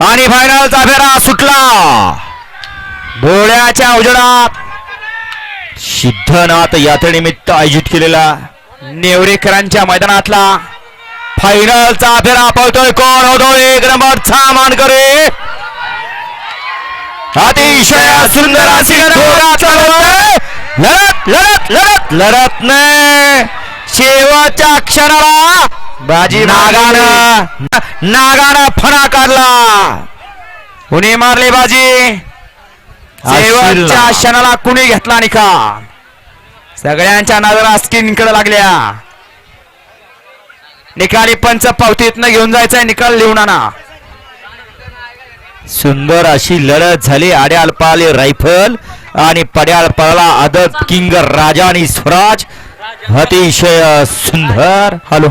आणि फायनलचा फेरा सुटला. भोळ्याच्या उजेडात सिद्धनाथ यात्रेनिमित्त आयोजित केलेला नेवरेकरांच्या मैदानातला फायनलचा फेरा पळतोय कोण? होतो एक नंबरचा मानकरी अतिशय सुंदर अशी लढत लढत लढत लढत नाही. शेवटच्या क्षणाला बाजी नागानं नागानं फणा काढला. कुणी मारली बाजी. शेवटच्या क्षणाला कुणी घेतला निकाल सगळ्यांच्या नजरा स्क्रीनकडे लागल्या. निकाली पंच पावतीतनं घेऊन जायचंय निकाल लिहून आणा सुंदर अशी लढत झाली. आड्याल पळाले रायफल आणि पड्याल पळाला आदत किंग राजा आणि स्वराज. अतिशय सुंदर. हॅलो.